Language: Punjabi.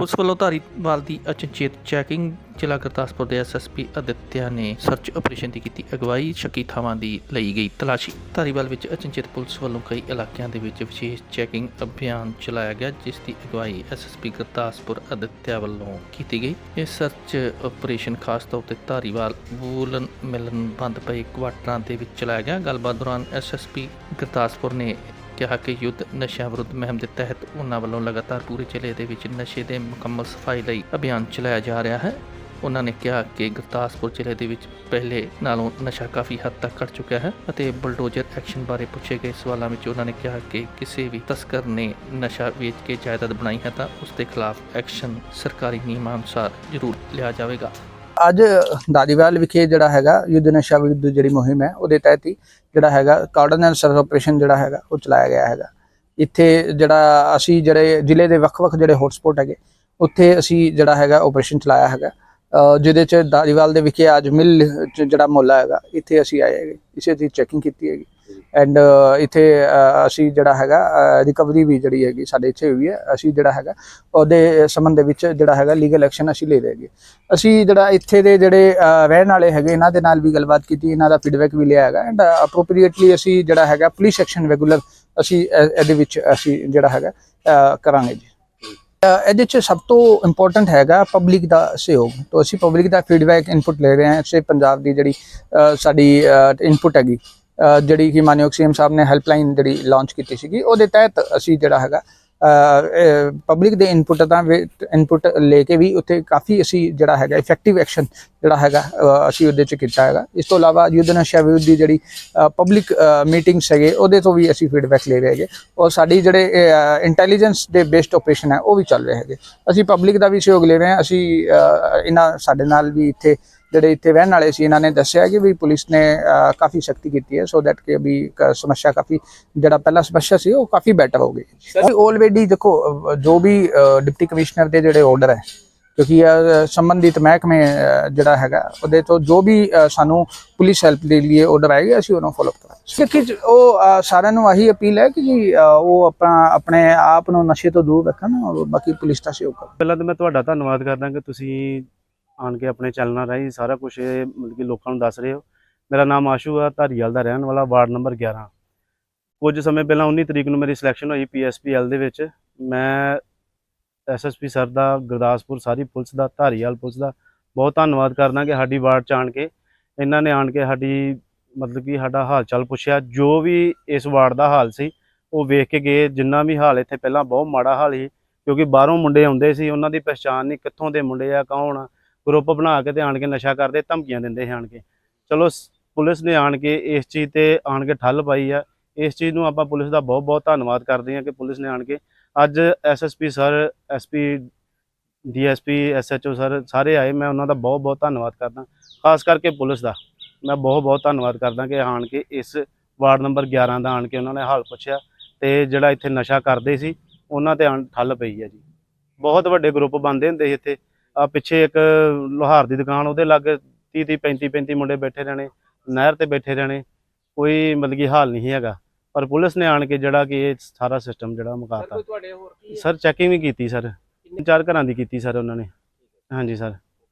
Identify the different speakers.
Speaker 1: ਪੁਲਿਸ ਵੱਲੋਂ ਧਾਰੀਵਾਲ ਦੀ ਅਚਨਚੇਤ ਚੈਕਿੰਗ ਜ਼ਿਲ੍ਹਾ ਗੁਰਦਾਸਪੁਰ ਦੇ ਐਸਐਸਪੀ ਅਦਿੱਤਿਆ ਨੇ ਸਰਚ ਆਪਰੇਸ਼ਨ ਦੀ ਕੀਤੀ ਅਗਵਾਈ, ਸ਼ੱਕੀ ਥਾਵਾਂ ਦੀ ਲਈ ਗਈ ਤਲਾਸ਼ੀ। ਧਾਰੀਵਾਲ ਵਿੱਚ ਅਚਨਚੇਤ ਪੁਲਿਸ ਵੱਲੋਂ ਕਈ ਇਲਾਕਿਆਂ ਦੇ ਵਿੱਚ ਵਿਸ਼ੇਸ਼ ਚੈਕਿੰਗ ਅਭਿਆਨ ਚਲਾਇਆ ਗਿਆ, ਜਿਸ ਦੀ ਅਗਵਾਈ ਐਸਐਸਪੀ ਗੁਰਦਾਸਪੁਰ ਅਦਿੱਤਿਆ ਵੱਲੋਂ ਕੀਤੀ ਗਈ। ਇਹ ਸਰਚ ਆਪਰੇਸ਼ਨ ਖਾਸ ਤੌਰ ਤੇ ਧਾਰੀਵਾਲ, ਵੂਲਨ ਮਿਲਨ ਬੰਦ ਪਏ ਕੁਆਟਰਾਂ ਦੇ ਵਿੱਚ ਚਲਾਇਆ ਗਿਆ। ਗੱਲਬਾਤ ਦੌਰਾਨ ਐਸਐਸਪੀ ਗੁਰਦਾਸਪੁਰ ਨੇ ਕਿਹਾ ਕਿ ਯੁੱਧ ਨਸ਼ਿਆਂ ਵਿਰੁੱਧ ਮੁਹਿੰਮ ਦੇ ਤਹਿਤ ਉਹਨਾਂ ਵੱਲੋਂ ਲਗਾਤਾਰ ਪੂਰੇ ਜ਼ਿਲ੍ਹੇ ਦੇ ਵਿੱਚ ਨਸ਼ੇ ਦੇ ਮੁਕੰਮਲ ਸਫ਼ਾਈ ਲਈ ਅਭਿਆਨ ਚਲਾਇਆ ਜਾ ਰਿਹਾ ਹੈ। ਉਹਨਾਂ ਨੇ ਕਿਹਾ ਕਿ ਗੁਰਦਾਸਪੁਰ ਜ਼ਿਲ੍ਹੇ ਦੇ ਵਿੱਚ ਪਹਿਲੇ ਨਾਲੋਂ ਨਸ਼ਾ ਕਾਫੀ ਹੱਦ ਤੱਕ ਘਟ ਚੁੱਕਿਆ ਹੈ ਅਤੇ ਬਲਡੋਜ਼ਰ ਐਕਸ਼ਨ ਬਾਰੇ ਪੁੱਛੇ ਗਏ ਸਵਾਲਾਂ ਵਿੱਚ ਉਹਨਾਂ ਨੇ ਕਿਹਾ ਕਿ ਕਿਸੇ ਵੀ ਤਸਕਰ ਨੇ ਨਸ਼ਾ ਵੇਚ ਕੇ ਜਾਇਦਾਦ ਬਣਾਈ ਹੈ ਤਾਂ ਉਸ ਦੇ ਖਿਲਾਫ ਐਕਸ਼ਨ ਸਰਕਾਰੀ ਨਿਯਮਾਂ ਅਨੁਸਾਰ ਜ਼ਰੂਰ ਲਿਆ ਜਾਵੇਗਾ।
Speaker 2: ਅੱਜ ਦਾਦੀਵਾਲ ਵਿਖੇ ਜਿਹੜਾ ਹੈਗਾ ਯੁੱਧ ਨਸ਼ਾ ਵਿਰੁੱਧ ਜਿਹੜੀ ਮੁਹਿੰਮ ਹੈ, ਉਹਦੇ ਤਹਿਤ ਹੀ ਜਿਹੜਾ ਹੈਗਾ ਕਾਰਡਨਲ ਸਰਚ ਆਪਰੇਸ਼ਨ ਜਿਹੜਾ ਹੈਗਾ, ਉਹ ਚਲਾਇਆ ਗਿਆ ਹੈਗਾ। ਇੱਥੇ ਜਿਹੜਾ ਅਸੀਂ ਜਿਹੜੇ ਜ਼ਿਲ੍ਹੇ ਦੇ ਵੱਖ-ਵੱਖ ਜਿਹੜੇ ਹੌਟਸਪੌਟ ਹੈਗੇ, ਉੱਥੇ ਅਸੀਂ ਜਿਹੜਾ ਹੈਗਾ ਆਪਰੇਸ਼ਨ ਚਲਾਇਆ ਹੈਗਾ। ਜਿਹਦੇ ਚ ਦਾਰੀਵਾਲ ਦੇ ਵਿਖੇ ਅੱਜ ਮਿਲ ਜਿਹੜਾ ਮੁਹੱਲਾ ਹੈਗਾ, ਇੱਥੇ ਅਸੀਂ ਆਏ ਹੈਗੇ, ਇਸੇ ਦੀ ਚੈਕਿੰਗ ਕੀਤੀ ਹੈਗੀ। ਐਂਡ ਇੱਥੇ ਅਸੀਂ ਜਿਹੜਾ ਹੈਗਾ ਰਿਕਵਰੀ ਵੀ ਜਿਹੜੀ ਹੈਗੀ ਸਾਡੇ ਇੱਥੇ ਹੋਈ ਹੈ, ਅਸੀਂ ਜਿਹੜਾ ਹੈਗਾ, ਉਹਦੇ ਸੰਬੰਧ ਦੇ ਵਿੱਚ ਜਿਹੜਾ ਹੈਗਾ ਲੀਗਲ ਐਕਸ਼ਨ ਅਸੀਂ ਲੈ ਰਹੇ ਹੈਗੇ। ਅਸੀਂ ਜਿਹੜਾ ਇੱਥੇ ਦੇ ਜਿਹੜੇ ਰਹਿਣ ਵਾਲੇ ਹੈਗੇ, ਇਹਨਾਂ ਦੇ ਨਾਲ ਵੀ ਗੱਲਬਾਤ ਕੀਤੀ, ਇਹਨਾਂ ਦਾ ਫੀਡਬੈਕ ਵੀ ਲਿਆ ਹੈਗਾ। ਐਂਡ ਅਪਰੋਪਰੀਏਟਲੀ ਅਸੀਂ ਜਿਹੜਾ ਹੈਗਾ ਪੁਲਿਸ ਐਕਸ਼ਨ ਰੈਗੂਲਰ ਅਸੀਂ ਇਹਦੇ ਵਿੱਚ ਅਸੀਂ ਜਿਹੜਾ ਹੈਗਾ ਕਰਾਂਗੇ ਜੀ। ਇਹਦੇ ਚ ਸਭ ਤੋਂ ਇੰਪੋਰਟੈਂਟ ਹੈਗਾ ਪਬਲਿਕ ਦਾ ਸਹਿਯੋਗ। ਤੋਂ ਅਸੀਂ ਪਬਲਿਕ ਦਾ ਫੀਡਬੈਕ ਇਨਪੁਟ ਲੈ ਰਹੇ ਹਾਂ। ਸੇ ਪੰਜਾਬ ਦੀ ਜਿਹੜੀ ਸਾਡੀ ਇਨਪੁਟ ਹੈਗੀ ਜਿਹੜੀ ਕਿ ਮਾਨਯੋਗ ਸੀਐਮ ਸਾਹਿਬ ਨੇ ਹੈਲਪਲਾਈਨ ਜਿਹੜੀ ਲਾਂਚ ਕੀਤੀ ਸੀਗੀ, ਉਹਦੇ ਤਹਿਤ ਅਸੀਂ ਜਿਹੜਾ ਹੈਗਾ ਪਬਲਿਕ ਦੇ ਇਨਪੁਟ ਦਾ ਇਨਪੁਟ ਲੈ ਕੇ ਵੀ ਉੱਥੇ ਕਾਫੀ ਅਸੀਂ ਜਿਹੜਾ ਹੈਗਾ ਇਫੈਕਟਿਵ ਐਕਸ਼ਨ ਜਿਹੜਾ ਹੈਗਾ ਅਸੀਂ ਉਹਦੇ ਚ ਕੀਤਾ ਹੈਗਾ। ਇਸ ਤੋਂ ਇਲਾਵਾ ਯੁੱਧ ਨਸ਼ਾ ਵਿਰੁੱਧ ਦੀ ਜਿਹੜੀ ਪਬਲਿਕ ਮੀਟਿੰਗਸ ਹੈਗੇ, ਉਹਦੇ ਤੋਂ ਵੀ ਅਸੀਂ ਫੀਡਬੈਕ ਲੈ ਰਹੇ ਹੈਗੇ। ਔਰ ਸਾਡੀ ਜਿਹੜੇ ਇੰਟੈਲੀਜੈਂਸ ਦੇ ਬੇਸਡ ਆਪਰੇਸ਼ਨ ਹੈ, ਉਹ ਵੀ ਚੱਲ ਰਹੇ ਹੈਗੇ। ਅਸੀਂ ਪਬਲਿਕ ਦਾ ਵੀ ਸਹਿਯੋਗ ਲੈ ਰਹੇ ਹਾਂ, ਅਸੀਂ ਇਹਨਾਂ ਸਾਡੇ ਨਾਲ ਵੀ ਇੱਥੇ ਜਿਹੜੇ ਇੱਥੇ ਰਹਿਣ ਵਾਲੇ ਸੀ ਇਹਨਾਂ ਨੇ ਦੱਸਿਆ ਕਿ ਵੀ ਪੁਲਿਸ ਨੇ ਕਾਫੀ ਸਖਤੀ ਕੀਤੀ ਹੈ ਸੋ ਦੈਟ ਕਿ ਵੀ ਕ- ਸਮੱਸਿਆ ਕਾਫੀ ਜਿਹੜਾ ਪਹਿਲਾ ਸਮੱਸਿਆ ਸੀ ਉਹ ਕਾਫੀ ਬੈਟਰ ਹੋ ਗਈ। ਆਲਰੇਡੀ ਦੇਖੋ ਜੋ ਵੀ ਡਿਪਟੀ ਕਮਿਸ਼ਨਰ ਦੇ ਜਿਹੜੇ ਆਰਡਰ ਹੈ ਕਿਉਂਕਿ ਸੰਬੰਧਿਤ ਮਹਿਕਮੇ ਜਿਹੜਾ ਹੈਗਾ ਉਹਦੇ ਤੋਂ ਜੋ ਵੀ ਸਾਨੂੰ ਪੁਲਿਸ ਹੈਲਪ ਦੇ ਲਈ ਆਰਡਰ ਆਏਗਾ ਅਸੀਂ ਉਹਨੂੰ ਫੋਲੋ ਕਰਾਂਗੇ। ਕਿ ਉਹ ਸਾਰਿਆਂ ਨੂੰ ਆਹੀ ਅਪੀਲ ਹੈ ਕਿ ਜੀ ਉਹ ਆਪਣਾ ਆਪਣੇ ਆਪ ਨੂੰ ਨਸ਼ੇ ਤੋਂ ਦੂਰ ਰੱਖਣ ਔਰ ਬਾਕੀ ਪੁਲਿਸ ਦਾ ਸਹਿਯੋਗ ਕਰਨ।
Speaker 3: ਪਹਿਲਾਂ ਤਾਂ ਮੈਂ ਤੁਹਾਡਾ ਧੰਨਵਾਦ ਕਰਦਾ ਕਿ ਤੁਸੀਂ ਆਣ ਕੇ ਆਪਣੇ ਚੈਨਲਾਂ ਰਾਹੀਂ ਸਾਰਾ ਕੁਝ ਮਤਲਬ ਕਿ ਲੋਕਾਂ ਨੂੰ ਦੱਸ ਰਹੇ ਹੋ। ਮੇਰਾ ਨਾਮ ਆਸ਼ੂ ਆ, ਧਾਰੀਵਾਲ ਦਾ ਰਹਿਣ ਵਾਲਾ, ਵਾਰਡ ਨੰਬਰ 11 ਕੁਝ ਸਮੇਂ ਪਹਿਲਾਂ 19 ਤਰੀਕ ਨੂੰ ਮੇਰੀ ਸਿਲੈਕਸ਼ਨ ਹੋਈ ਪੀਐਸਪੀਐਲ ਦੇ ਵਿੱਚ। ਮੈਂ ਐਸਐਸਪੀ ਸਰ ਦਾ, ਗੁਰਦਾਸਪੁਰ ਸਾਰੀ ਪੁਲਿਸ ਦਾ, ਧਾਰੀਵਾਲ ਪੁਲਿਸ ਦਾ ਬਹੁਤ ਧੰਨਵਾਦ ਕਰਦਾ ਕਿ ਸਾਡੀ ਵਾਰਡ ਚ ਆਣ ਕੇ ਇਹਨਾਂ ਨੇ ਆਣ ਕੇ ਸਾਡੀ ਮਤਲਬ ਕਿ ਸਾਡਾ ਹਾਲ ਚਾਲ ਪੁੱਛਿਆ। ਜੋ ਵੀ ਇਸ ਵਾਰਡ ਦਾ ਹਾਲ ਸੀ, ਉਹ ਵੇਖ ਕੇ ਗਏ। ਜਿੰਨਾ ਵੀ ਹਾਲ ਇੱਥੇ ਪਹਿਲਾਂ ਬਹੁਤ ਮਾੜਾ ਹਾਲ ਸੀ, ਕਿਉਂਕਿ ਬਾਹਰੋਂ ਮੁੰਡੇ ਆਉਂਦੇ ਸੀ, ਉਹਨਾਂ ਦੀ ਪਛਾਣ ਨਹੀਂ ਕਿੱਥੋਂ ਦੇ ਮੁੰਡੇ ਆ, ਕੌਣ ਆ। ਗਰੁੱਪ ਬਣਾ ਕੇ ਤੇ ਆਣ ਕੇ ਨਸ਼ਾ ਕਰਦੇ, ਧਮਕੀਆਂ ਦਿੰਦੇ ਸੀ ਆਣ ਕੇ। ਚਲੋ ਪੁਲਿਸ ਨੇ ਆਣ ਕੇ ਇਸ ਚੀਜ਼ ਤੇ ਆਣ ਕੇ ਠੱਲ ਪਾਈ ਆ। ਇਸ ਚੀਜ਼ ਨੂੰ ਆਪਾਂ ਪੁਲਿਸ ਦਾ ਬਹੁਤ ਬਹੁਤ ਧੰਨਵਾਦ ਕਰਦੇ ਹਾਂ ਕਿ ਪੁਲਿਸ ਨੇ ਆਣ ਕੇ ਅੱਜ SSP sir SP DSP SHO sir ਸਾਰੇ ਆਏ। ਮੈਂ ਉਹਨਾਂ ਦਾ ਬਹੁਤ ਬਹੁਤ ਧੰਨਵਾਦ ਕਰਦਾ। ਖਾਸ ਕਰਕੇ ਪੁਲਿਸ ਦਾ। ਮੈਂ ਬਹੁਤ ਬਹੁਤ ਧੰਨਵਾਦ ਕਰਦਾ ਕਿ ਆਣ ਕੇ ਇਸ ਵਾਰਡ ਨੰਬਰ 11 ਦਾ ਆਣ ਕੇ ਉਹਨਾਂ ਨੇ ਹਾਲ ਪੁੱਛਿਆ ਤੇ ਜਿਹੜਾ ਇੱਥੇ ਨਸ਼ਾ ਕਰਦੇ ਸੀ, ਉਹਨਾਂ ਤੇ ਆਣ, ਠੱਲ ਪਈ ਹੈ ਜੀ। ਬਹੁਤ ਵੱਡੇ ਗਰੁੱਪ ਬਣਦੇ ਹੁੰਦੇ ਸੀ ਇੱਥੇ। ਆ ਪਿੱਛੇ ਇੱਕ ਲੋਹਾਰ ਦੀ ਦੁਕਾਨ ਉਹਦੇ ਲਾਗੇ 30 30 35 35 ਮੁੰਡੇ ਬੈਠੇ ਰਹਿਣੇ ਨਹਿਰ ਤੇ ਬੈਠੇ ਰਹਿਣੇ ਕੋਈ ਮਤਲਬ ਕਿ ਹਾਲ ਨਹੀਂ ਹੈਗਾ। ਪਰ ਪੁਲਿਸ ਨੇ ਆਣ ਕੇ ਜਿਹੜਾ ਕਿ ਇਹ ਸਾਰਾ ਸਿਸਟਮ ਜਿਹੜਾ ਮੁਕਾਤਾ। ਸਰ ਚੈਕਿੰਗ ਵੀ ਕੀਤੀ ਸਰ। ਚਾਰ ਘਰਾਂ ਦੀ ਕੀਤੀ ਸਰ ਉਹਨਾਂ ਨੇ। ਹਾਂਜੀ ਸਰ।